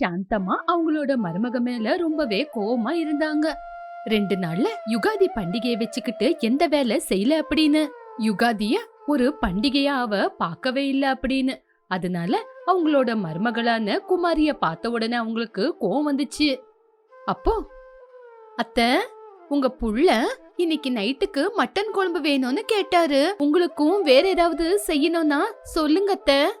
சாந்தமா அவங்களோட மருமக மேல ரொம்பவே கோவமா இருந்தாங்க. ரெண்டு நாள்ல யுகாதி பண்டிகையை வச்சுக்கிட்டு எந்த வேலை செய்யல அப்படின்னு. யுகாதிய ஒரு பண்டிகையா அவ பார்க்கவே இல்ல அப்படின்னு. அதனால அவங்களோட மருமகளான குமாரிய பார்த்த உடனே அவங்களுக்கு கோவம் வந்துச்சு. அப்போ அத்த உங்க புள்ள இன்னைக்கு நைட்டுக்கு மட்டன் குழம்பு வேணும்னு கேட்டாரு. உங்களுக்கும் வேற ஏதாவது செய்யணும்னா சொல்லுங்க அத்தை.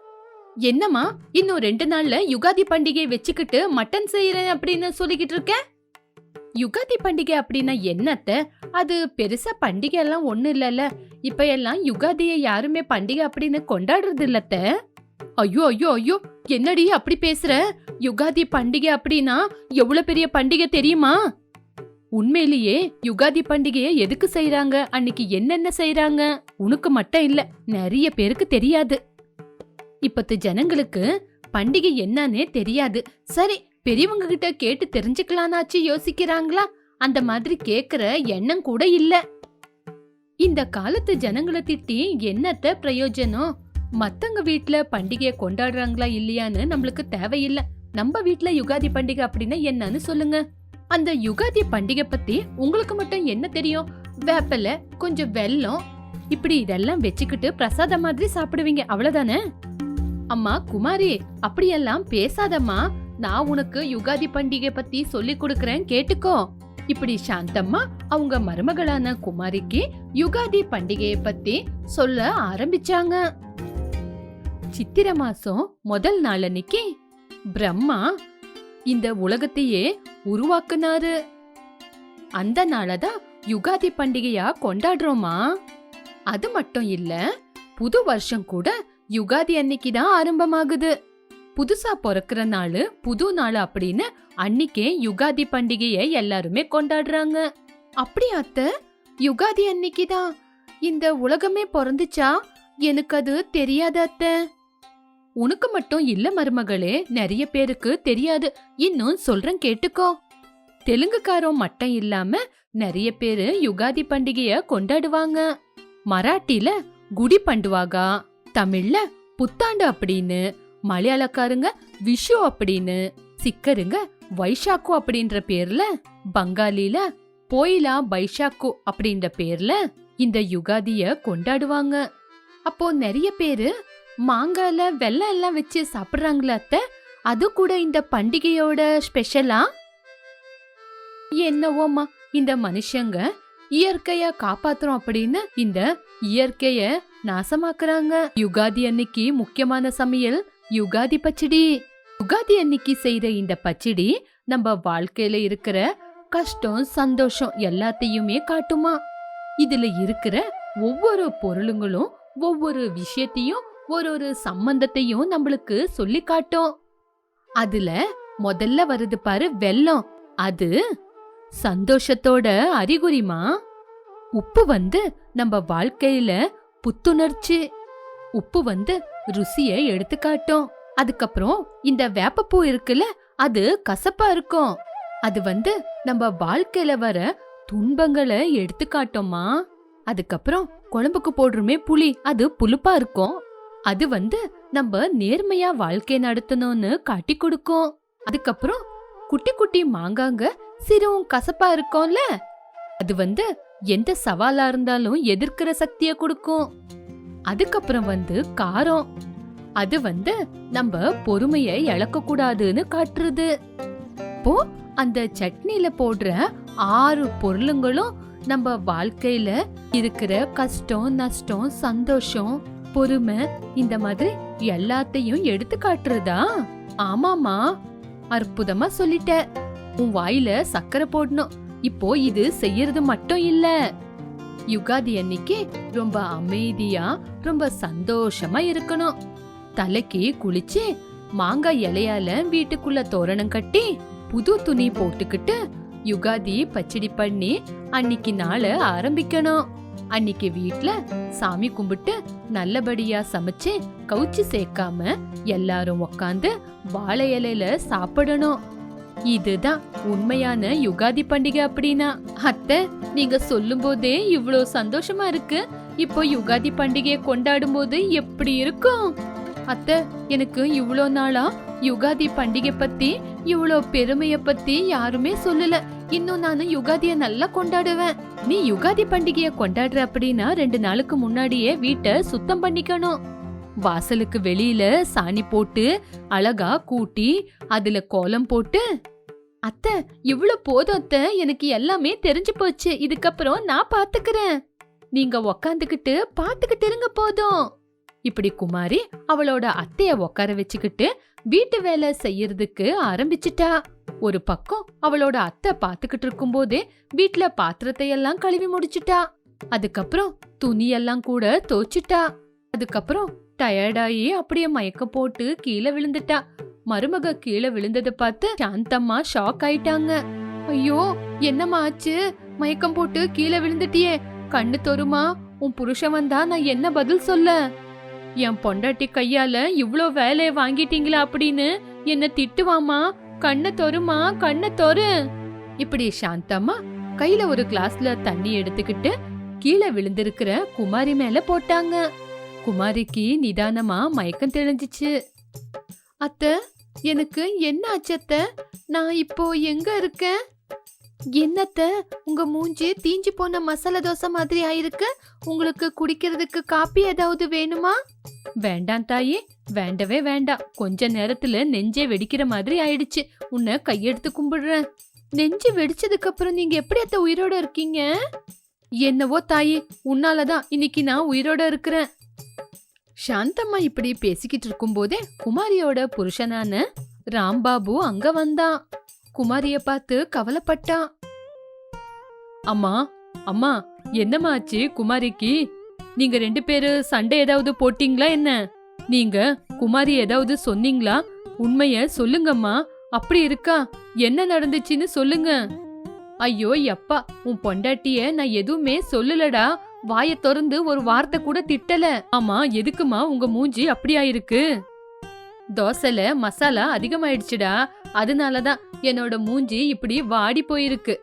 என்னம்மா இன்னும் ரெண்டு நாள்ல யுகாதி பண்டிகை வச்சுக்கிட்டு மட்டன் செய்யறேன் அப்படின்னு சொல்லிக்கிட்டு இருக்க? யுகாதி பண்டிகை அப்படின்னா என்னத்த? அது பெருசா பண்டிகை எல்லாம் ஒண்ணு இல்லல்ல இப்ப எல்லாம் யுகாதியை யாருமே பண்டிகை அப்படின்னு கொண்டாடுறது இல்லத்த? ஐயோ ஐயோ ஐயோ என்னடி அப்படி பேசுற? யுகாதி பண்டிகை அப்படின்னா எவ்வளவு பெரிய பண்டிகை தெரியுமா? உண்மையிலேயே யுகாதி பண்டிகையை எதுக்கு செய்யறாங்க அன்னைக்கு என்னென்ன செய்யறாங்க உனக்கு மட்டும் இல்ல நிறைய பேருக்கு தெரியாது. இப்பத்து ஜனங்களுக்கு பண்டிகை என்னன்னே தெரியாது. சரி பெரியவங்க கிட்ட கேட்டு தெரிஞ்சுக்கலானாச்சு யோசிக்கிறாங்களா? அந்த மாதிரி கேக்குற எண்ணம் கூட இல்ல. இந்த காலத்து ஜனங்களை திட்டி என்னத்த பிரயோஜனம்? மத்தவங்க வீட்ல பண்டிகையை கொண்டாடுறாங்களா இல்லையான்னு நம்மளுக்கு தேவையில்ல. நம்ம வீட்ல யுகாதி பண்டிகை அப்படின்னா என்னன்னு சொல்லுங்க. அந்த யுகாதி பண்டிகை பத்தி உங்களுக்கு மட்டும் என்ன தெரியும்? வேப்பல கொஞ்சம் வெல்லம் இப்படி இதெல்லாம் வச்சுக்கிட்டு பிரசாதம் மாதிரி சாப்பிடுவீங்க. அவ்வளவுதானே? அம்மா குமாரி அப்படியெல்லாம் பேசாதம்மா. நான் உனக்கு யுகாதி பண்டிகை பத்தி சொல்லி கொடுக்கறேன் கேட்டுக்கோ. இப்படி சாந்தம்மா அவங்க மருமகளான குமாரிக்கு யுகாதி பண்டிகையை பத்தி சொல்ல ஆரம்பிச்சாங்க. சித்திர மாசம் முதல் நாள் அன்னைக்கு பிரம்மா இந்த உலகத்தையே உருவாக்குனாரு. அந்த நாளதான் யுகாதி பண்டிகையா கொண்டாடுறோமா? அது மட்டும் இல்ல புது வருஷம் கூட யுகாதி அன்னைக்கு தான் ஆரம்பமாகுது. புதுசா பிறக்கிற நாள் புது நாள் அப்படின்னு அன்னைக்கே யுகாதி பண்டிகையை எல்லாருமே கொண்டாடுறாங்க. அப்படி அத்த யுகாதி அன்னைக்கு தான். இந்த உலகமே பிறந்துச்சா? எனக்கு அது தெரியாத அத்தை. உனக்கு மட்டும் இல்ல மருமகளே நிறைய பேருக்கு தெரியாது. இன்னும் சொல்றேன் கேட்டுக்கோ. தெலுங்குக்காரன் மட்டும் இல்லாம நிறைய பேரு யுகாதி பண்டிகைய கொண்டாடுவாங்க. மராட்டில குடி பண்டுவாகா? தமிழ்ல புத்தாண்டு அப்படின்னு மலையாளக்காரங்க விஷு அப்படின்னு சிக்கருங்க வைஷாக்கு அப்படின்ற பேர்ல பங்காலில போயிலா பைஷாக்கு அப்படின்ற பேர்ல இந்த யுகாதிய கொண்டாடுவாங்க. அப்போ நிறைய பேரு மாங்கால வெள்ளம் எல்லாம் வச்சு சாப்பிடுறாங்களா அத்த அது கூட இந்த பண்டிகையோட ஸ்பெஷலா? என்னவோமா இந்த மனுஷங்க இயற்கைய காப்பாத்துறோம் அப்படின்னு இந்த இயற்கைய நாசமாக்குறாங்க. யுகாதி அன்னைக்கு முக்கியமான சமையல் யுகாதி பச்சடி. யுகாதி அன்னைக்கு செய்யற இந்த பச்சடி நம்ம வாழ்க்கையில இருக்கிற கஷ்டம் சந்தோஷம் எல்லாத்தையுமே காட்டுமா. இதுல இருக்கிற ஒவ்வொரு பொருளுங்களும் ஒவ்வொரு விஷயத்தையும் ஒரு ஒரு சம்பந்தத்தையும் நம்மளுக்கு சொல்லி காட்டும். அதுல முதல்ல வருது பாரு வெல்லம் அது சந்தோஷத்தோட அறிகுறிமா? உப்பு வந்து நம்ம வாழ்க்கையில புத்துணர்ச்சி உப்பு வந்து ருசிய எடுத்துக்காட்டும். அதுக்கப்புறம் இந்த வேப்பப்பூ இருக்குல்ல அது கசப்பா இருக்கும். அது வந்து நம்ம வாழ்க்கையில வர துன்பங்களை எடுத்துக்காட்டோமா அதுக்கப்புறம் குழம்புக்கு போடுறோமே புளி அது புளிப்பா இருக்கும். அது வந்து நம்ம நேர்மையா வாழ்க்கை நடத்தணும்னு காட்டி கொடுக்கும். அதுக்கப்புறம் குட்டி குட்டி மாங்காங்க சிறுவும் கசப்பா இருக்கும்ல அது வந்து எந்த சவாலா இருந்தாலும் எதிர்க்கிற சக்திய கொடுக்கும். அதுக்கப்புறம் வந்து காரம். அது வந்து நம்ம பொறுமைய இழக்க கூடாதுன்னு காட்டுறது. இப்போ அந்த சட்னில போடுற ஆறு பொருளுங்களும் நம்ம வாழ்க்கையில இருக்கிற கஷ்டம் நஷ்டம் சந்தோஷம் பொறுமை இந்த மாதிரி எல்லாத்தையும் எடுத்து காட்டுறதா? ஆமாமா அற்புதமா சொல்லிட்ட. உன் வாயில சக்கரை போடணும். இப்போ இது செய்யறது மட்டும் இல்ல. யுகாதி அன்னைக்கு ரொம்ப அமைதியா ரொம்ப சந்தோஷமா இருக்கணும். தலைக்கு குளிச்சு மாங்காய் இலையால வீட்டுக்குள்ள தோரணம் கட்டி புது துணி போட்டுக்கிட்டு யுகாதி பச்சடி பண்ணி அன்னைக்கு நாளை ஆரம்பிக்கணும். அன்னைக்கு வீட்ல சாமி கும்பிட்டு நல்லபடியா சமைச்சு கவுச்சி சேர்க்காம எல்லாரும் உக்காந்து வாழை இலையில சாப்பிடணும். இதுதான் உண்மையான யுகாதி பண்டிகை அப்படின்னா. அத்தை நீங்க சொல்லும் போதே இவ்ளோ சந்தோஷமா இருக்கு. இப்போ யுகாதி பண்டிகையை கொண்டாடும் போது எப்படி இருக்கும்? அத்தை எனக்கு இவ்ளோ நாளா யுகாதி பண்டிகை பத்தி இவ்வளோ பெருமைய பத்தி யாருமே சொல்லல. இன்னும் நானு யுகாதிய நல்லா கொண்டாடுவேன். நீ யுகாதி பண்டிகைய கொண்டாடுற அப்படின்னா ரெண்டு நாளுக்கு முன்னாடியே வீட்டை சுத்தம் பண்ணிக்கணும். வாசலுக்கு வெளியில சாணி போட்டு அழகா கூட்டி அதுல கோலம் போட்டு அத்தை இவ்வளவு போதும் அத்தை. எனக்கு எல்லாமே தெரிஞ்சு போச்சு. இதுக்கப்புறம் நான் பாத்துக்கிறேன். நீங்க உக்காந்துக்கிட்டு பாத்துக்கிட்டு இருங்க போதும். இப்படி குமாரி அவளோட அத்தைய உட்கார வச்சுக்கிட்டு வீட்டு வேலை செய்யறதுக்கு ஆரம்பிச்சிட்டா. ஒரு பக்கம் அவளோட அத்தை பாத்துக்கிட்டு இருக்கும்போதே வீட்டுல பாத்திரத்தை எல்லாம் கழுவி முடிச்சிட்டா. அதுக்கப்புறம் துணியெல்லாம் கூட தோச்சிட்டா அதுக்கப்புறம் டயர்டாயி அப்படியே மயக்கம் போட்டு கீழே விழுந்துட்டா. மருமக கீழே விழுந்ததை பார்த்து சாந்தம்மா ஷாக் ஆயிட்டாங்க. ஐயோ என்னம்மா ஆச்சு? மயக்கம் போட்டு கீழே விழுந்துட்டியே. கண்ணு தொருமா? உன் புருஷன் வந்தா நான் என்ன பதில் சொல்ல? என் பொண்டாட்டி கையால இவ்ளோ வேலைய வாங்கிட்டீங்களா அப்படின்னு என்ன திட்டுவாமா கண்ணை தொருமா? கண்ணை தொரு. இப்படி சாந்தம்மா கையில ஒரு கிளாஸ்ல தண்ணி எடுத்துக்கிட்டு கீழே விழுந்திருக்கிற குமாரி மேல போட்டாங்க. குமாரிக்கு நிதானமா மயக்கம் தெளிஞ்சிச்சு. அத்தை எனக்கு என்ன ஆச்சு அத்தை? நான் இப்போ எங்க இருக்கேன்? என்னத்த உங்க மூஞ்சி தீஞ்சு போன மசாலா தோசை மாதிரி ஆயிருக்கு. உங்களுக்கு குடிக்கிறதுக்கு காப்பி ஏதாவது வேணுமா? வேண்டாம் தாயே வேண்டவே வேண்டாம். கொஞ்ச நேரத்துல நெஞ்சே வெடிக்கிற மாதிரி ஆயிடுச்சு. உன்னை கையெடுத்து கும்பிடுறேன். நெஞ்சு வெடிச்சதுக்கு அப்புறம் நீங்க எப்படி அத்த உயிரோட இருக்கீங்க? என்னவோ தாயே உன்னாலதான். இன்னைக்கு நான் உயிரோட இருக்கிறேன். சாந்தம்மா இப்படி பேசிக்கிட்டு இருக்கும்போதே குமாரியோட புருஷனான ராம்பாபு அங்க வந்தான். குமாரிய பார்த்து கவலைப்பட்டான் அம்மா அம்மா என்னம்மா ஆச்சு குமாரிக்கு? நீங்க ரெண்டு பேரு சண்டை ஏதாவது போட்டீங்களா என்ன? நீங்க குமாரி ஏதாவது சொன்னீங்களா? உண்மைய சொல்லுங்கம்மா. அப்படி இருக்கா? என்ன நடந்துச்சுன்னு சொல்லுங்க. ஐயோ எப்பா உன் பொண்டாட்டிய நான் எதுவுமே சொல்லலடா. வாய திறந்து ஒரு வார்த்தை கூட திட்டல. ஆமா எதுக்குமா உங்க மூஞ்சி அப்படியா இருக்கு தோசைல மசாலா அதிகமாயிடுச்சுடா. அதனாலதான் என்னோட மூஞ்சி இப்படி வாடி போயிருக்கு.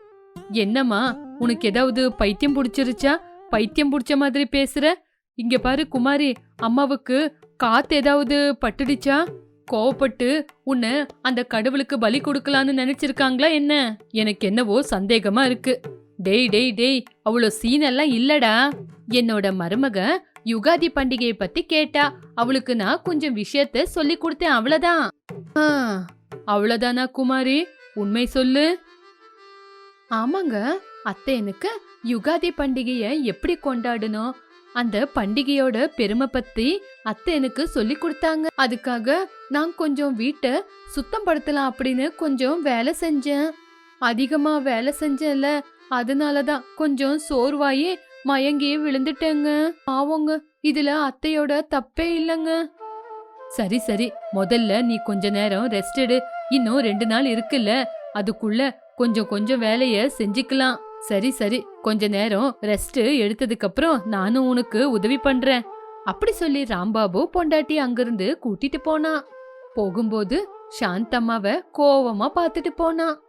என்னம்மா உனக்கு ஏதாவது பைத்தியம் புடிச்சிருச்சா? பைத்தியம் புடிச்ச மாதிரி பேசுற? இங்க பாரு குமாரி அம்மாவுக்கு காத்து ஏதாவது பட்டுடுச்சா? கோவப்பட்டு உன்னை அந்த கடவுளுக்கு பலி கொடுக்கலான்னு நினைச்சிருக்காங்களா என்ன? எனக்கு என்னவோ சந்தேகமா இருக்கு. டேய் டேய் டேய் அவ்வளோ சீன் எல்லாம் இல்லடா. என்னோட மருமக யுகாதி பண்டிகையை பத்தி கேட்டா அவளுக்கு நான் கொஞ்சம் விஷயத்த சொல்லி கொடுத்தேன் அவ்வளோதான் ஆ, குமாரி? உண்மை சொல்லு. ஆமாங்க அத்தை எனக்கு யுகாதி பண்டிகைய எப்படி கொண்டாடணும்? அந்த பண்டிகையோட பெருமை பத்தி அத்தை எனக்கு சொல்லி கொடுத்தாங்க. அதுக்காக நான் கொஞ்சம் வீட்டை சுத்தம் படுத்தலாம் அப்படின்னு கொஞ்சம் வேலை செஞ்சேன். அதிகமா வேலை செஞ்சேன்ல அதனால தான் கொஞ்சம் சோர்வாயி மயங்கி விழுந்துட்டேங்க. பாவங்க இதுல அத்தையோட தப்பே இல்லைங்க. சரி சரி முதல்ல நீ கொஞ்ச நேரம் ரெஸ்ட் எடு. இன்னும் ரெண்டு நாள் இருக்குல்ல அதுக்குள்ள கொஞ்சம் கொஞ்சம் வேலைய செஞ்சுக்கலாம். சரி சரி கொஞ்ச நேரம் ரெஸ்ட் எடுத்ததுக்கு அப்புறம் நானும் உனக்கு உதவி பண்றேன். அப்படி சொல்லி ராம்பாபு பொண்டாட்டி அங்கிருந்து கூட்டிட்டு போனான் போகும்போது சாந்தம்மாவ கோவமா பார்த்துட்டு போனான்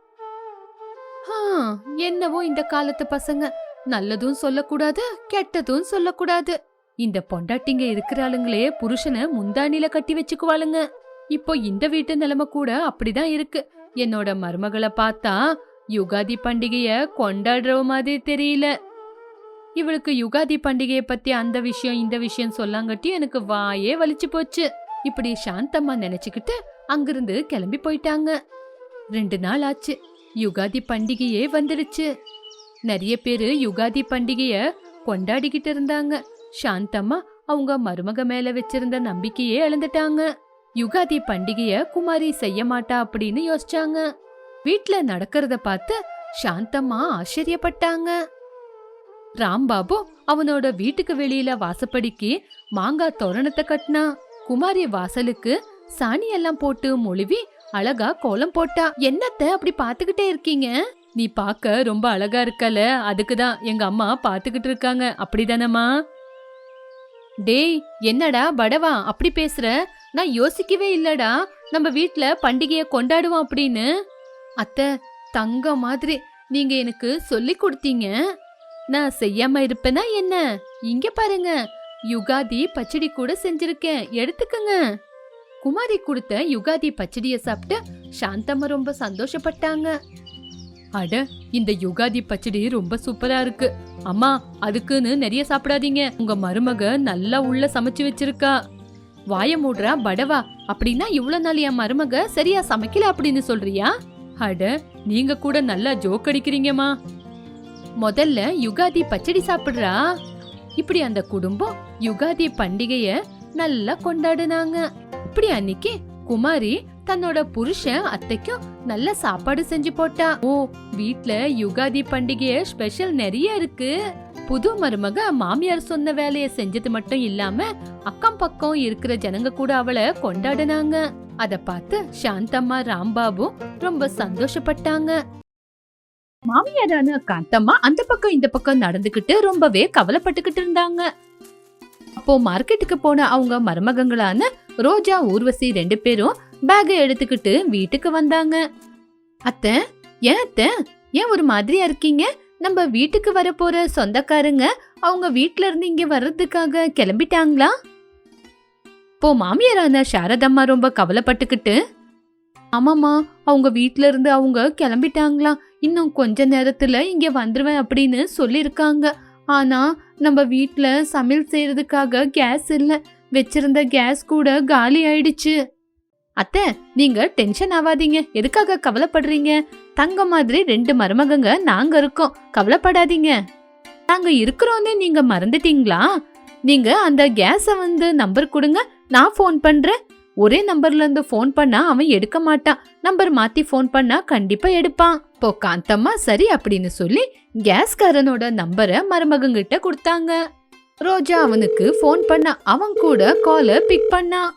என்னவோ இந்த காலத்து பசங்க. நல்லதும் சொல்லக்கூடாது கெட்டதும் சொல்லக்கூடாது. இந்த பொண்டாட்டிங்க இருக்கிறாளுங்களே புருஷனை முந்தானில கட்டி வச்சுக்குவாளுங்க. இப்போ இந்த வீட்டு நிலைமை கூட அப்படிதான் இருக்கு. என்னோட மருமகளை பார்த்தா யுகாதி பண்டிகைய கொண்டாடுற மாதிரி தெரியல. இவளுக்கு யுகாதி பண்டிகைய பத்தி அந்த விஷயம் இந்த விஷயம் சொல்லாங்கட்டி எனக்கு வாயே வலிச்சு போச்சு. இப்படி சாந்தம்மா நினைச்சுக்கிட்டு அங்கிருந்து கிளம்பி போயிட்டாங்க. ரெண்டு நாள் ஆச்சு. யுகாதி பண்டிகையே வந்துடுச்சு. நிறைய பேர் யுகாதி பண்டிகைய கொண்டாடிக்கிட்டு இருந்தாங்க. சாந்தம்மா அவங்க மருமக மேல வச்சிருந்த நம்பிக்கையே இழந்துட்டாங்க. யுகாதி பண்டிகைய குமாரி செய்ய மாட்டா அப்படின்னு யோசிச்சாங்க. வீட்ல நடக்கிறத பார்த்து சாந்தம்மா ஆச்சரியப்பட்டாங்க. ராம்பாபு அவனோட வீட்டுக்கு வெளியில வாசப்படிக்கு மாங்காய் தோரணத்தை கட்டினா குமாரி வாசலுக்கு சாணி எல்லாம் போட்டு மொழுவி அழகா கோலம் போட்டா. என்னத்த அப்படி பாத்துக்கிட்டே இருக்கீங்க? நீ பார்க்க ரொம்ப அழகா இருக்கல. அதுக்கு தான் எங்க அம்மா பாத்துக்கிட்டு இருக்காங்க. அப்படிதானம்மா? டேய் என்னடா படவா அப்படி பேசுற? நான் யோசிக்கவே இல்லடா. நம்ம வீட்ல பண்டிகைய கொண்டாடுவோம் அப்படின்னு. அத்தை தங்க மாதிரி நீங்க எனக்கு சொல்லி கொடுத்தீங்க. நான் செய்யாம இருப்பேனா என்ன? இங்க பாருங்க. யுகாதி பச்சடி கூட செஞ்சிருக்கேன். எடுத்துக்கங்க. குமாரி கொடுத்த யுகாதி பச்சடியை சாப்பிட்டு சாந்தம்மா ரொம்ப சந்தோஷப்பட்டாங்க. அட இந்த யுகாதி பச்சடி ரொம்ப சூப்பரா இருக்கு. அம்மா அதுக்குன்னு நிறைய சாப்பிடாதீங்க. உங்க மருமக நல்லா உள்ள சமைச்சு வச்சிருக்கா. வாய மூடுறா படவா அப்படின்னா இவ்வளவு நாள் என் மருமக சரியா சமைக்கல அப்படின்னு சொல்றியா? அட நீங்க கூட நல்லா ஜோக் அடிக்கிறீங்கம்மா. முதல்ல யுகாதி பச்சடி சாப்பிடுறா. இப்படி அந்த குடும்பம் யுகாதி பண்டிகைய நல்லா கொண்டாடுனாங்க. அப்படி அன்னைக்கு குமாரி தன்னோட புருஷன் அத்தைக்கும் நல்ல சாப்பாடு செஞ்சு போட்டா. ஓ வீட்ல யுகாதி பண்டிகைய ஸ்பெஷல் நிறைய இருக்கு. புது மருமக மாமியார் சொன்ன வேலையை செஞ்சது மட்டும் இல்லாம அக்கம் பக்கம் இருக்கிற ஜனங்க கூட அவளை கொண்டாடினாங்க. அத பார்த்து சாந்தம்மா ராம்பாபு ரொம்ப சந்தோஷப்பட்டாங்க. மாமியாரான காந்தம்மா அந்த பக்கம் இந்த பக்கம் நடந்துகிட்டு ரொம்பவே கவலைப்பட்டுக்கிட்டு இருந்தாங்க. அப்போ மார்க்கெட்டுக்கு போன அவங்க மருமகங்களான ரோஜா ஊர்வசி ரெண்டு பேரும் பேக்கை எடுத்துக்கிட்டு வீட்டுக்கு வந்தாங்க. அத்தை ஏன் அத்தை? ஏன் ஒரு மாதிரியா இருக்கீங்க? நம்ம வீட்டுக்கு வரப்போற சொந்தக்காரங்க அவங்க வீட்ல இருந்து இங்க வர்றதுக்காக கிளம்பிட்டாங்களா? இப்போ மாமியாரான சாரதம்மா ரொம்ப கவலைப்பட்டுக்கிட்டு ஆமாம்மா அவங்க வீட்ல இருந்து அவங்க கிளம்பிட்டாங்களா? இன்னும் கொஞ்ச நேரத்துல இங்க வந்துருவேன் அப்படின்னு சொல்லியிருக்காங்க. ஆனா நம்ம வீட்ல சமையல் செய்யறதுக்காக கேஸ் இல்லை. வச்சிருந்த கேஸ் கூட காலி ஆயிடுச்சு. அத்தை நீங்க டென்ஷன் ஆகாதீங்க எதுக்காக கவலைப்படுறீங்க? தங்க மாதிரி ரெண்டு மருமகங்க நாங்க இருக்கோம். கவலைப்படாதீங்க. நாங்க இருக்கிறோன்னே நீங்க மறந்துட்டீங்களா? நீங்க அந்த கேஸ வந்து நம்பர் கொடுங்க. நான் ஃபோன் பண்றேன். ஒரே நம்பர்ல இருந்து ஃபோன் பண்ணா அவன் எடுக்க மாட்டான். நம்பர் மாத்தி ஃபோன் பண்ணா கண்டிப்பா எடுப்பான். இப்போ காந்தம்மா சரி அப்படின்னு சொல்லி கேஸ்காரனோட நம்பரை மருமகங்கிட்ட கொடுத்தாங்க. ரோஜா அவனுக்கு ஃபோன் பண்ண. அவன் கூட காலை பிக் பண்ணா.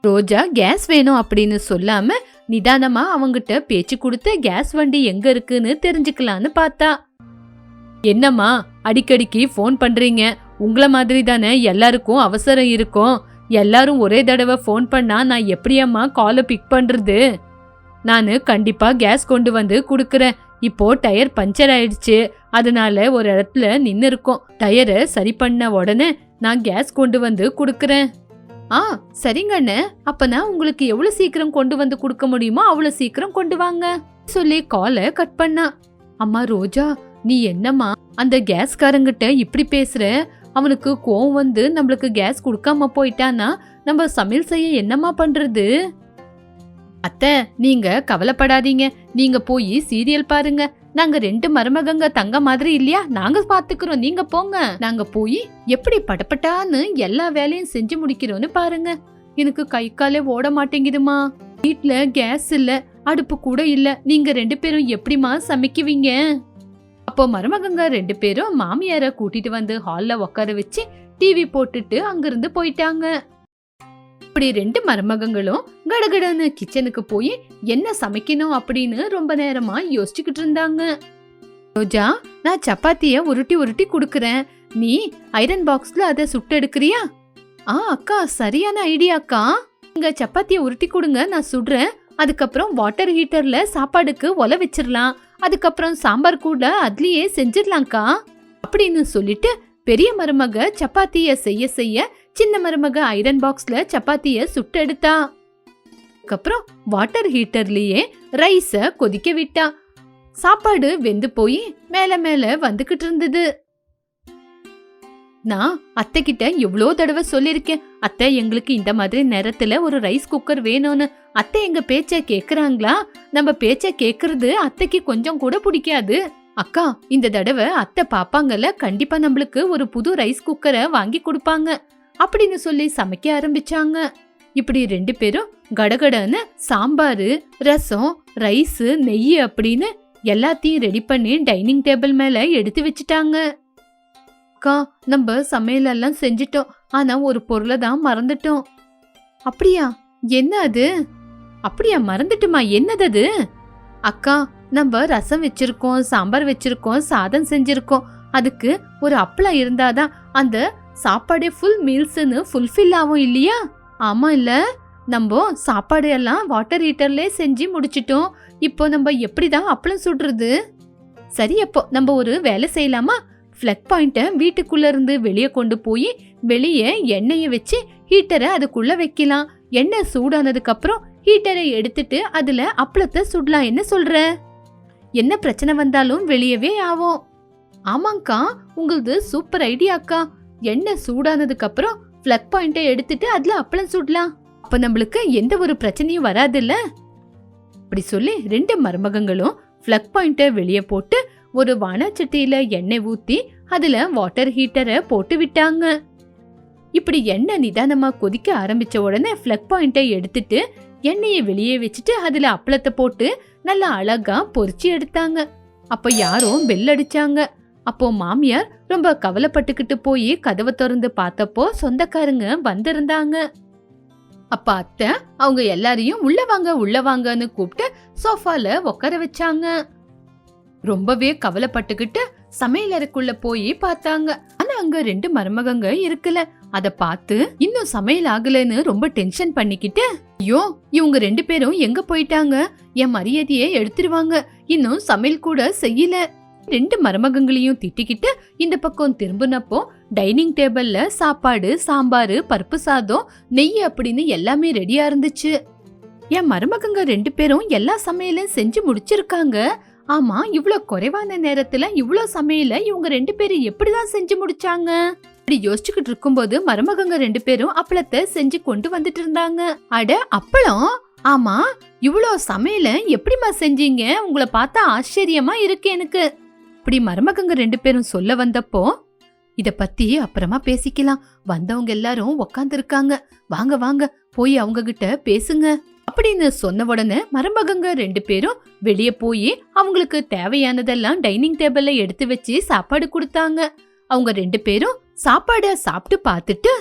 ரோஜா கேஸ் வேணும் அப்படின்னு சொல்லாம நிதானமா அவங்கிட்ட பேச்சு கொடுத்து கேஸ் வண்டி எங்க இருக்குன்னு தெரிஞ்சுக்கலான்னு பார்த்தா. என்னம்மா அடிக்கடிக்கு ஃபோன் பண்றீங்க? உங்களை மாதிரி தானே எல்லாருக்கும் அவசரம் இருக்கும். எல்லாரும் ஒரே தடவை ஃபோன் பண்ணா நான் எப்படியம்மா காலை பிக் பண்றது? நான் கண்டிப்பா கேஸ் கொண்டு வந்து கொடுக்குறேன். இப்போ டயர் பஞ்சர் ஆயிடுச்சு. அதனால ஒரு இடத்துல நின்னு இருக்கோம். டயரை சரி பண்ண உடனே நான் கேஸ் கொண்டு வந்து கொடுக்குறேன். ஆ சரிங்க அண்ணே. அப்பனா உங்களுக்கு எவ்வளவு சீக்கிரம் கொண்டு வந்து கொடுக்க முடியுமோ அவ்வளவு சீக்கிரம் கொண்டு வாங்க. சொல்லி காலை கட் பண்ணா. அம்மா ரோஜா நீ என்னம்மா அந்த கேஸ்காரங்கிட்ட இப்படி பேசுற? அவனுக்கு கோவம் வந்து நம்மளுக்கு கேஸ் கொடுக்காம போயிட்டானா? நம்ம சமையல் செய்ய என்னம்மா பண்றது? அத்தை நீங்க கவலைப்படாதீங்க. நீங்க போய் சீரியல் பாருங்க. நாங்க ரெண்டு மருமகங்க தங்க மாதிரி இல்லையா? நாங்க பாத்துக்கிறோம். நீங்க போங்க. நாங்க போய் எப்படி படப்பட்டான்னு எல்லா வேலையும் செஞ்சு முடிக்கிறோம்னு பாருங்க. எனக்கு கை காலே ஓட மாட்டேங்குதுமா. வீட்ல கேஸ் இல்ல அடுப்பு கூட இல்ல. நீங்க ரெண்டு பேரும் எப்படிமா சமைக்குவீங்க? அப்போ மருமகங்க ரெண்டு பேரும் மாமியார கூட்டிட்டு வந்து ஹால்ல உட்கார வச்சு டிவி போட்டுட்டு அங்கிருந்து போயிட்டாங்க. இப்படி ரெண்டு மருமகங்களும் கடகடன்னு கிச்சனுக்கு போய் என்ன சமைக்கணும் அப்படின்னு ரொம்ப நேரமா யோசிச்சுக்கிட்டு இருந்தாங்க. ரோஜா நான் சப்பாத்திய உருட்டி உருட்டி குடுக்கறேன். நீ ஐரன் பாக்ஸ்ல அதை சுட்டு எடுக்கிறியா? ஆ அக்கா சரியான ஐடியா அக்கா. இங்க சப்பாத்திய உருட்டி கொடுங்க நான் சுடுறேன். அதுக்கப்புறம் வாட்டர் ஹீட்டர்ல சாப்பாடுக்கு ஒல வச்சிடலாம் அதுக்கப்புறம் சாம்பார் கூட அதுலயே செஞ்சிடலாம்க்கா அப்படின்னு சொல்லிட்டு பெரிய மருமக சப்பாத்திய செய்ய செய்ய சின்ன மருமக ஐரன் பாக்ஸ்ல சப்பாத்திய சுட்டு எடுத்தா அதுக்கப்புறம் வாட்டர் ஹீட்டர்லயே ரைஸ கொதிக்க விட்டா. சாப்பாடு வெந்து போய் மேல மேல வந்துகிட்டு இருந்தது. நான் அத்தை கிட்ட எவ்வளோ தடவை சொல்லியிருக்கேன் அத்தை எங்களுக்கு இந்த மாதிரி நேரத்துல ஒரு ரைஸ் குக்கர் வேணும்னு. அத்தை எங்க பேச்ச கேக்குறாங்களா? நம்ம பேச்ச கேக்குறது அத்தைக்கு கொஞ்சம் கூட பிடிக்காது. அக்கா இந்த தடவை அத்தை பாப்பாங்கல்ல கண்டிப்பா நம்மளுக்கு ஒரு புது ரைஸ் குக்கரை வாங்கி கொடுப்பாங்க. அப்படின்னு சொல்லி சமைக்க ஆரம்பிச்சாங்க. இப்படி ரெண்டு பேரும் கடகடன்னு சாம்பார் ரசம் ரைஸ் நெய் அப்படின்னு எல்லாத்தையும் ரெடி பண்ணி டைனிங் டேபிள் மேல எடுத்து வச்சுட்டாங்க. அக்கா நம்ம சமையல் எல்லாம் செஞ்சிட்டோம். ஆனா ஒரு பொருளை தான் மறந்துட்டோம். அப்படியா? என்ன அது? அப்படியா மறந்துட்டுமா? என்னது அது? அக்கா நம்ம ரசம் வச்சிருக்கோம் சாம்பார் வச்சிருக்கோம் சாதம் செஞ்சிருக்கோம். அதுக்கு ஒரு அப்பளம் இருந்தாதான் அந்த சாப்பாடே ஃபுல் மீல்ஸ்னு ஃபுல்ஃபில் ஆகும் இல்லையா? ஆமா இல்ல. நம்ம சாப்பாடு எல்லாம் வாட்டர் ஹீட்டர்லேயே செஞ்சு முடிச்சிட்டோம். இப்போ நம்ம எப்படி தான் அப்பளம் சுடுறது? சரி அப்போ நம்ம ஒரு வேலை செய்யலாமா? ஃப்ளக் பாயிண்ட்டை வீட்டுக்குள்ள இருந்து வெளியே கொண்டு போய் வெளியே எண்ணெயை வச்சு ஹீட்டரை அதுக்குள்ள வைக்கலாம். எண்ணெய் சூடானதுக்கு அப்புறம் ஹீட்டரை எடுத்துட்டு அதுல அப்பளத்தை சுடலாம். என்ன சொல்ற? என்ன பிரச்சனை வந்தாலும் வெளியவே ஆகும் ஆமாங்க்கா உங்களது சூப்பர் ஐடியாக்கா எண்ணெய் சூடானதுக்கு அப்புறம் பிளக் பாயிண்ட்டை எடுத்துட்டு அதுல அப்பளம் சுடலாம். அப்ப நம்மளுக்கு எந்த ஒரு பிரச்சனையும் வராதுல்ல? அப்படி சொல்லி ரெண்டு மருமகங்களும் பிளக் பாயிண்ட்டை வெளியே போட்டு ஒரு வானச்சட்டியில எண்ணெய் ஊத்தி அதுல வாட்டர் ஹீட்டரை போட்டு விட்டாங்க. இப்படி எண்ணெய் நிதானமா கொதிக்க ஆரம்பிச்ச உடனே பிளக் பாயிண்டை எடுத்துட்டு எண்ணெயை வெளியே வச்சுட்டு அதுல அப்பளத்தை போட்டு நல்லா அழகா பொறிச்சு எடுத்தாங்க. அப்ப யாரோ பெல் அடிச்சாங்க. அப்போ மாமியார் ரொம்ப கவலைப்பட்டுக்கிட்டு போய் கதவை திறந்து பார்த்தப்போ சொந்தக்காரங்க வந்திருந்தாங்க. அப்ப அத்தை அவங்க எல்லாரையும் உள்ள வாங்க உள்ள வாங்கன்னு கூப்பிட்டு சோஃபால உட்கார வச்சாங்க. ரொம்பவே கவலைப்பட்டுக்கிட்டு சமையலறைக்குள்ள போய் பார்த்தாங்க. ஆனா அங்க ரெண்டு மருமகங்க இருக்குல்ல அத பார்த்து இன்னும் சமையல் ஆகலைன்னு ரொம்ப டென்ஷன் பண்ணிக்கிட்டு ஐயோ இவங்க ரெண்டு பேரும் எங்க போயிட்டாங்க? என் மரியாதையை எடுத்துருவாங்க. இன்னும் சமையல் கூட செய்யல. ரெண்டு மருமகங்களையும் திட்டிக்கிட்டு இந்த பக்கம் திரும்பினப்போ டைனிங் டேபிள்ல சாப்பாடு சாம்பார் பருப்பு சாதம் நெய் அப்படின்னு எல்லாமே ரெடியா இருந்துச்சு. என் மருமகங்க ரெண்டு பேரும் எல்லா சமையலும் செஞ்சு முடிச்சிருக்காங்க. ஆமா இவ்வளோ குறைவான நேரத்துல இவ்வளோ சமையல இவங்க ரெண்டு பேரும் எப்படிதான் செஞ்சு முடிச்சாங்க? அப்படி யோசிச்சுக்கிட்டு இருக்கும்போது மருமகங்க ரெண்டு பேரும் அப்பளத்தை செஞ்சு கொண்டு வந்துட்டு இருந்தாங்க. அட அப்பளம்? ஆமா இவ்வளோ சமையல எப்படிம்மா செஞ்சீங்க? உங்களை பார்த்தா ஆச்சரியமா இருக்கு எனக்கு. அப்படி மருமகங்க ரெண்டு பேரும் சொல்ல வந்தப்போ இத பத்தி அப்புறமா பேசிக்கலாம். வந்தவங்க எல்லாரும் உக்காந்து இருக்காங்க வாங்க வாங்க போய் அவங்க கிட்ட பேசுங்க. அப்படின்னு சொன்ன உடனே மருமகங்க ரெண்டு பேரும் வெளிய போய் அவங்களுக்கு தேவையானதெல்லாம் டைனிங் டேபிள்ல எடுத்து வச்சு சாப்பாடு கொடுத்தாங்க. அவங்க ரெண்டு பேரும் சாப்பாட சாப்பிட்டு பார்த்துட்டு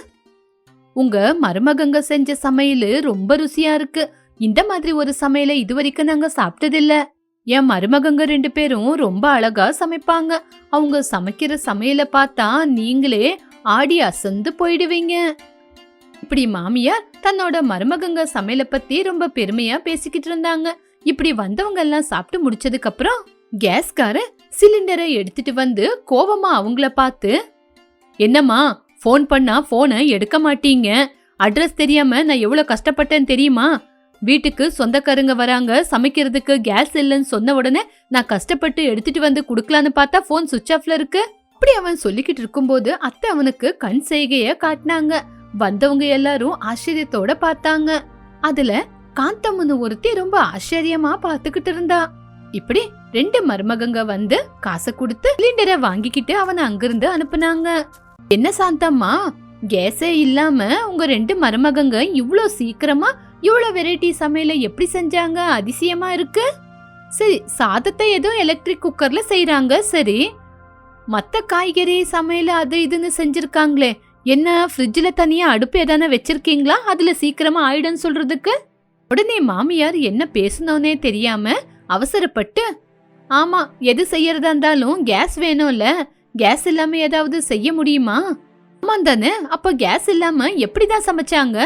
உங்க மருமகங்க செஞ்ச சமையல் ரொம்ப ருசியா இருக்கு. இந்த மாதிரி ஒரு சமையலை இதுவரைக்கும் நாங்க சாப்பிட்டதில்ல. என் மருமகங்க ரெண்டு பேரும் ரொம்ப அழகா சமைப்பாங்க. அவங்க சமைக்கிற சமையலை பார்த்தா நீங்களே ஆடி அசந்து போயிடுவீங்க. இப்படி மாமியார் தன்னோட மருமகங்க சமையலை பத்தி ரொம்ப பெருமையா பேசிக்கிட்டு இருந்தாங்க. இப்படி வந்தவங்க எல்லாம் சாப்பிட்டு முடிச்சதுக்கு அப்புறம் கேஸ்கார சிலிண்டரை எடுத்துட்டு வந்து கோவமா அவங்கள பார்த்து என்னம்மா ஃபோன் பண்ணா போனை எடுக்க மாட்டீங்க. அட்ரஸ் தெரியாம நான் எவ்வளவு கஷ்டப்பட்டேன்னு தெரியுமா? வீட்டுக்கு சொந்தக்காரங்க வராங்க சமைக்கிறதுக்கு கேஸ் இல்லைன்னு சொன்ன உடனே நான் கஷ்டப்பட்டு எடுத்துட்டு வந்து குடுக்கலான்னு பார்த்தா ஃபோன் சுவிட்ச் ஆஃப்ல இருக்கு. அப்படி அவன் சொல்லிக்கிட்டு இருக்கும்போது அத்தை அவனுக்கு கண் செய்கைய காட்டினாங்க. வந்தவங்க எல்லாரும் ஆச்சரியத்தோட பார்த்தாங்க. அதுல காந்தம்னு ஒருத்தி ரொம்ப ஆச்சரியமா பார்த்துக்கிட்டு இருந்தா. இப்படி ரெண்டு மருமகங்க வந்து காசை கொடுத்து சிலிண்டரை வாங்கிக்கிட்டு அவனை அங்கிருந்து அனுப்புனாங்க. என்ன சாந்தம்மா கேஸே இல்லாம உங்க ரெண்டு மருமகங்க இவ்ளோ சீக்கிரமா இவ்வளோ வெரைட்டி சமையல எப்படி செஞ்சாங்க? அதிசயமா இருக்கு. சரி சாதத்தை ஏதோ எலக்ட்ரிக் குக்கர்ல செய்யறாங்க சரி. மற்ற காய்கறி சமையல் அது இதுன்னு செஞ்சிருக்காங்களே. என்ன ஃப்ரிட்ஜில் தனியாக அடுப்பு எதான வச்சிருக்கீங்களா? அதில் சீக்கிரமாக ஆயிடும் சொல்கிறதுக்கு உடனே மாமியார் என்ன பேசணும்னே தெரியாமல் அவசரப்பட்டு ஆமாம் எது செய்யறதா இருந்தாலும் கேஸ் வேணும்ல. கேஸ் இல்லாமல் ஏதாவது செய்ய முடியுமா? ஆமாம் தானே. அப்போ கேஸ் இல்லாமல் எப்படி தான் சமைச்சாங்க?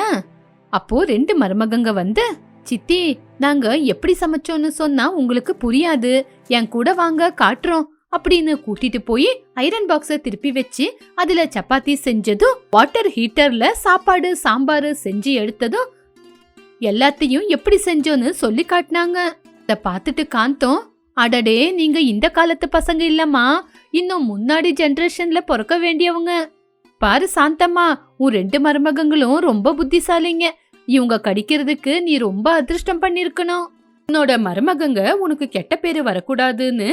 அப்போ ரெண்டு மருமகங்க வந்து சித்தி நாங்க எப்படி சமைச்சோம்னு சொன்னா உங்களுக்கு புரியாது. என் கூட வாங்க காட்டுறோம் அப்படின்னு கூட்டிட்டு போய் ஐரன் பாக்ஸ திருப்பி வச்சு அதுல சப்பாத்தி செஞ்சதும் வாட்டர் ஹீட்டர்ல சாப்பாடு சாம்பார் செஞ்சு எடுத்ததும் எல்லாத்தையும் எப்படி செஞ்சோன்னு சொல்லி காட்டினாங்க. அத பார்த்துட்டு காந்தோம். அடடே நீங்க இந்த காலத்து பசங்க இல்லம்மா. இன்னும் முன்னாடி ஜெனரேஷன்ல பிறக்க வேண்டியவங்க. பாரு சாந்தம்மா உன் ரெண்டு மருமகங்களும் ரொம்ப புத்திசாலிங்க. இவங்க கடிக்கிறதுக்கு நீ ரொம்ப அதிர்ஷ்டம் பண்ணிருக்கணும். உன்னோட மருமகங்க உனக்கு கெட்ட பேரு வரக்கூடாதுன்னு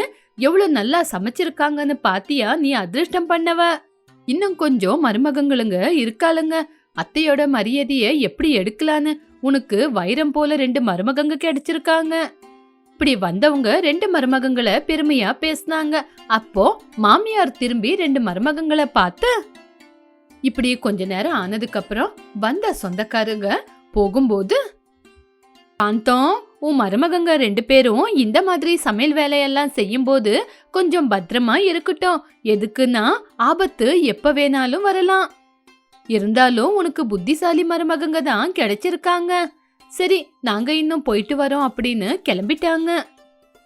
எவ்வளவு நல்லா சமைச்சிருக்காங்கன்னு பாத்தியா நீ அதிர்ஷ்டம் பண்ணவ. இன்னும் கொஞ்சம் மருமகங்களுங்க இருக்காளுங்க. அத்தையோட மரியாதைய எப்படி எடுக்கலான்னு உனக்கு வைரம் போல ரெண்டு மருமகங்க கிடைச்சிருக்காங்க. இப்படி வந்தவங்க ரெண்டு மருமகங்களை பெருமையா பேசினாங்க. அப்போ மாமியார் திரும்பி ரெண்டு மருமகங்களை பார்த்து இப்படி கொஞ்ச நேரம் ஆனதுக்கு அப்புறம் வந்த சொந்தக்காரங்க போகும்போது காந்தம் உன் மருமகங்க ரெண்டு பேரும் இந்த மாதிரி சமையல் வேலையெல்லாம் செய்யும்போது கொஞ்சம் பத்திரமா இருக்கட்டும். எதுக்குன்னா ஆபத்து எப்ப வேணாலும் வரலாம். இருந்தாலும் உனக்கு புத்திசாலி மருமகங்க தான் கிடைச்சிருக்காங்க. சரி நாங்க இன்னும் போயிட்டு வரோம் அப்படின்னு கிளம்பிட்டாங்க.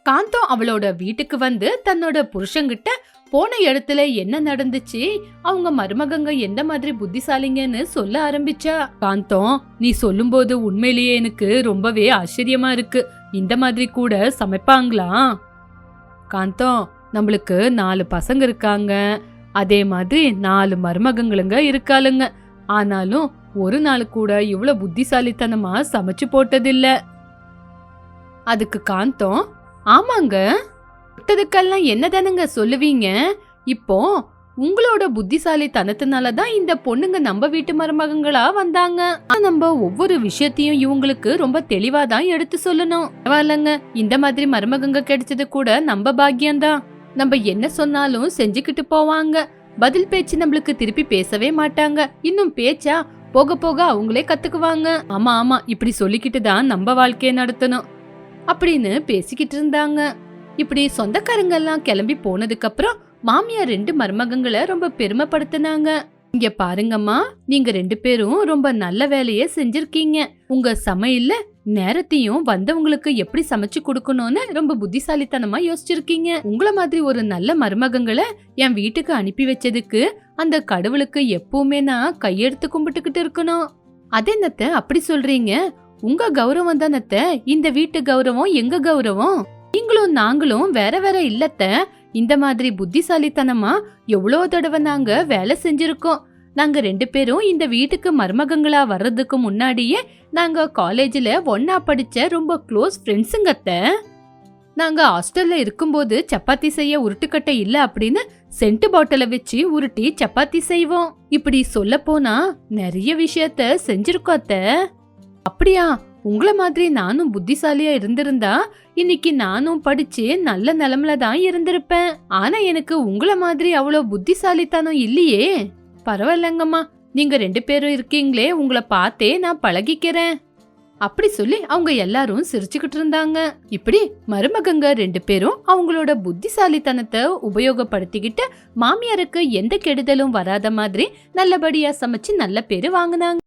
காந்தம் அவளோட வீட்டுக்கு வந்து தன்னோட புருஷங்கிட்ட போன இடத்துல என்ன நடந்துச்சு? அவங்க மருமகங்க எந்த மாதிரி புத்திசாலிங்கன்னு சொல்ல ஆரம்பிச்சா? காந்தம் நீ சொல்லும்போது உண்மையிலேயே எனக்கு ரொம்பவே ஆச்சரியமா இருக்கு. இந்த மாதிரி கூட சமைப்பாங்களா? காந்தம் நம்மளுக்கு நாலு பசங்க இருக்காங்க. அதே மாதிரி நாலு மருமகங்களுங்க இருக்காளுங்க. ஆனாலும் ஒரு நாள் கூட இவ்வளவு புத்திசாலித்தனமா சமைச்சு போட்டதில்லை. அதுக்கு காந்தம் ஆமாங்க. விட்டதுக்கெல்லாம் என்னதானுங்க சொல்லுவீங்க? இப்போ உங்களோட புத்திசாலித்தனத்தினால தான் இந்த பொண்ணுங்க நம்ம வீட்டு மருமகங்களா வந்தாங்க. நம்ம ஒவ்வொரு விஷயத்தையும் இவங்களுக்கு ரொம்ப தெளிவா தான் எடுத்து சொல்லணும். பரவாயில்லங்க இந்த மாதிரி மருமகங்க கிடைச்சது கூட நம்ம பாக்கியம்தான். நம்ம என்ன சொன்னாலும் செஞ்சுக்கிட்டு போவாங்க. பதில் பேச்சு நம்மளுக்கு திருப்பி பேசவே மாட்டாங்க. இன்னும் பேச்சா போக போக அவங்களே கத்துக்குவாங்க. ஆமா ஆமா இப்படி சொல்லிக்கிட்டு தான் நம்ம வாழ்க்கையை நடத்தணும். அப்படின்னு பேசிக்கிட்டு இருந்தாங்க. இப்படி சொந்தக்காரங்கெல்லாம் கிளம்பி போனதுக்கு அப்புறம் மாமியார் ரெண்டு மருமகங்களை ரொம்ப பெருமைப்படுத்தினாங்க. இங்க பாருங்கம்மா நீங்க ரெண்டு பேரும் ரொம்ப நல்ல வேலைய செஞ்சிருக்கீங்க. உங்க சமையல்ல நேரத்தையும் வந்தவங்களுக்கு எப்படி சமைச்சு கொடுக்கணும்னு ரொம்ப புத்திசாலித்தனமா யோசிச்சிருக்கீங்க. உங்கள மாதிரி ஒரு நல்ல மருமகங்களை என் வீட்டுக்கு அனுப்பி வச்சதுக்கு அந்த கடவுளுக்கு எப்பவுமே நான் கையெடுத்து கும்பிட்டுக்கிட்டு இருக்கணும். அதென்னத்த அப்படி சொல்றீங்க? உங்க கௌரவம் தானத்த? இந்த வீட்டு கௌரவம் எங்க கௌரவம்? நீங்களும் நாங்களும் வேற வேற இல்லத்த. இந்த மாதிரி புத்திசாலித்தனமா எவ்வளோ தடவை நாங்க வேலை செஞ்சிருக்கோம். நாங்க ரெண்டு பேரும் இந்த வீட்டுக்கு மருமகங்களா வர்றதுக்கு முன்னாடியே நாங்க காலேஜில் ஒன்னா படிச்ச ரொம்ப க்ளோஸ் ஃப்ரெண்ட்ஸுங்கத்த நாங்க ஹாஸ்டல்ல இருக்கும்போது சப்பாத்தி செய்ய உருட்டுக்கட்டை இல்ல அப்படின்னு சென்ட் பாட்டில வச்சு உருட்டி சப்பாத்தி செய்வோம். இப்படி சொல்ல போனா நிறைய விஷயத்த செஞ்சிருக்கோத்த அப்படியா? உங்களை மாதிரி நானும் புத்திசாலியா இருந்திருந்தா இன்னைக்கு நானும் படிச்சு நல்ல நிலமில தான் இருந்திருப்பேன். ஆனா எனக்கு உங்களை மாதிரி அவ்வளோ புத்திசாலித்தனம் இல்லையே. பரவாயில்லங்கம்மா. நீங்க ரெண்டு பேரும் இருக்கீங்களே உங்களை பார்த்தே நான் பழகிக்கிறேன். அப்படி சொல்லி அவங்க எல்லாரும் சிரிச்சுக்கிட்டு இருந்தாங்க. இப்படி மருமகங்க ரெண்டு பேரும் அவங்களோட புத்திசாலித்தனத்தை உபயோகப்படுத்திக்கிட்டு மாமியாருக்கு எந்த கெடுதலும் வராத மாதிரி நல்லபடியா சமைச்சு நல்ல பேரு வாங்கினாங்க.